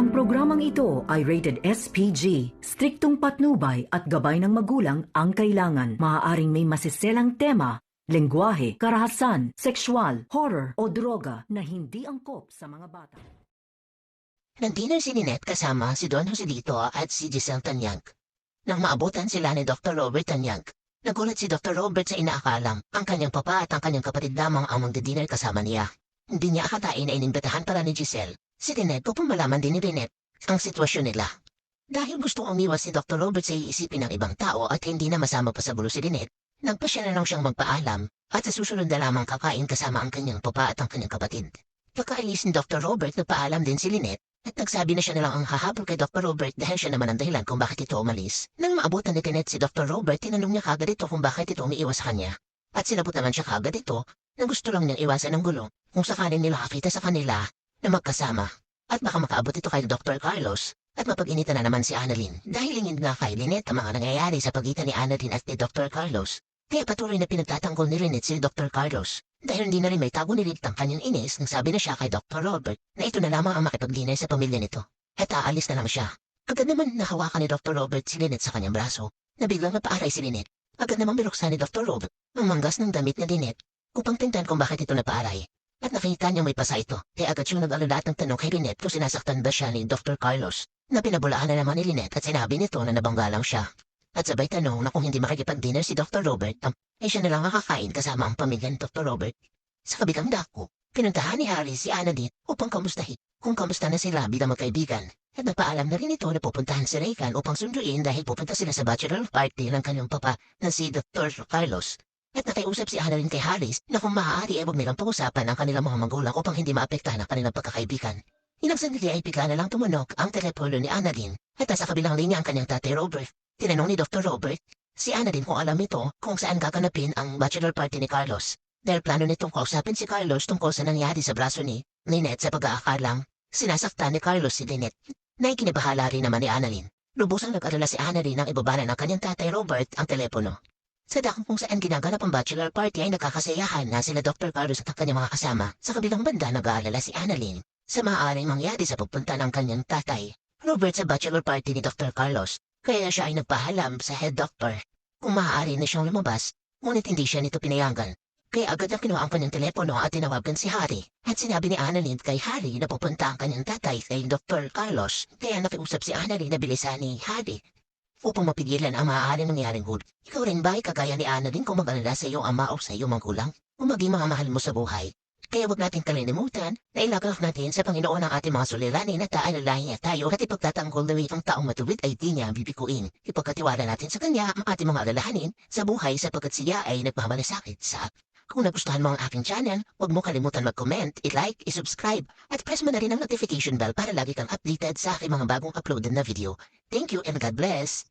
Ang programang ito ay rated SPG. Striktong patnubay at gabay ng magulang ang kailangan. Maaaring may masiselang tema, lengguwahe, karahasan, sexual, horror o droga na hindi angkop sa mga bata. Nag-dinner si Ninette kasama si Don Joselito at si Giselle Tanyag. Nang maabutan sila ni Dr. Robert Tanyag, nagulat si Dr. Robert sa inaakalang ang kanyang papa at ang kanyang kapatid lamang ang magdi-dinner kasama niya. Hindi niya akatain na inimbitahan para ni Giselle si Ninette upang malaman din ni Ninette ang sitwasyon nila. Dahil gusto umiwas si Dr. Robert sa iisipin ng ibang tao at hindi na masama pa sa gulo si Ninette, nagpasya na lang siyang magpaalam at sa susunod na lamang kakain kasama ang kanyang papa at ang kanyang kapatid. Pagkaalis ni Dr. Robert, nagpaalam din si Lynette at nagsabi na siya na lang ang hahabol kay Dr. Robert dahil siya naman ang dahilan kung bakit ito umalis. Nang maabutan ni Lynette si Dr. Robert, tinanong niya kagad ito kung bakit ito umiiwas kanya. At sinabot naman siya kagad ito na gusto lang niyang iwasan ng gulo kung sakaling nila kakita sa kanila na magkasama. At baka makaabot ito kay Dr. Carlos at mapag-initan na naman si Annalyn dahil hingin nga kay Lynette ang mga nangyayari sa pagitan ni Annalyn at ni Dr. Carlos. Kaya patuloy na pinagtatanggol ni Lynette si Dr. Carlos dahil hindi na rin may tago ni Lynette ang kanyang inis nang sabi na siya kay Dr. Robert na ito na lamang ang makipag-dinner sa pamilya nito. At aalis na lang siya. Agad naman nahawakan ni Dr. Robert si Lynette sa kanyang braso na biglang napaaray si Lynette. Agad naman binuksan ni Dr. Robert ang manggas ng damit ni Lynette upang tingnan kung bakit ito napaaray. At nakita niyang may pasa ito, kaya agad siyang nag-alala at tanong kay Lynette kung sinasaktan ba siya ni Dr. Carlos, na pinabulaan na naman ni Lynette at sinabi nito na nabangga lang siya. At sabay tanong na kung hindi makikipag-dinner si Dr. Robert, um, ay siya na lang makakain kasama ang pamilya ni Dr. Robert. Sa kabilang dako, pinuntahan ni Harry si Annalyn upang kamustahin kung kamusta na sila bilang magkaibigan. At nagpaalam na rin ito na pupuntahan si Raycan upang sunduin dahil pupunta sila sa bachelor party ng kanyang papa na si Dr. Carlos. At nakiusap si Annalyn kay Harris na kung maaari ay huwag nilang pag-usapan ang kanilang mga magulang upang hindi maapektahan ang kanilang pagkakaibigan. Ilang sandali ay bigla na lang tumunog ang telepono ni Annalyn at nasa kabilang linya ang kanyang tatay Robert. Tinanong ni Dr. Robert si Annalyn kung alam ito kung saan gaganapin ang bachelor party ni Carlos. Dahil plano nitong kausapin si Carlos tungkol sa nangyari sa braso ni Lynette sa pag-aakalang sinasaktan ni Carlos si Lynette na ikinibahala rin naman ni Annalyn. Lubusang nag-alala si Annalyn nang ibabala ng kanyang tatay Robert ang telepono. Sa dakong kung saan ginaganap ang bachelor party ay nagkakasayahan na sila Dr. Carlos at ang kanyang mga kasama. Sa kabilang banda nag-aalala si Annalyn sa maaaring mangyari sa pagpunta ng kanyang tatay, Robert sa bachelor party ni Dr. Carlos. Kaya siya ay nagpahalam sa head doctor kung maaari na siyang lumabas, ngunit hindi siya nito pinayagan. Kaya agad na kinuha ang kanyang telepono at tinawagan si Harry. At sinabi ni Annalyn kay Harry na pupunta ang kanyang tatay kay Dr. Carlos. Kaya nakiusap si Annalyn na bilisan ni Harry upang mapigilan ang maaaring mangyaring good. Ikaw rin ba ay kagaya ni Annalyn kung mag-alala sa iyong ama o sa iyong magulang? O maging mga mahal mo sa buhay? Kaya huwag natin kalinimutan na ilagak natin sa Panginoon ang ating mga suliranin at aalalahin niya tayo at ipagtatanggol na ang taong matuwid ay di niya bibikuin. Ipagkatiwala natin sa Kanya ang ating mga alalahanin sa buhay sapagkat siya ay nagmamalasakit sa kung nagustuhan mo ang aking channel, huwag mo kalimutan mag-comment, i-like, i-subscribe, at press mo na rin ang notification bell para lagi kang updated sa aking mga bagong uploaded na video. Thank you and God bless!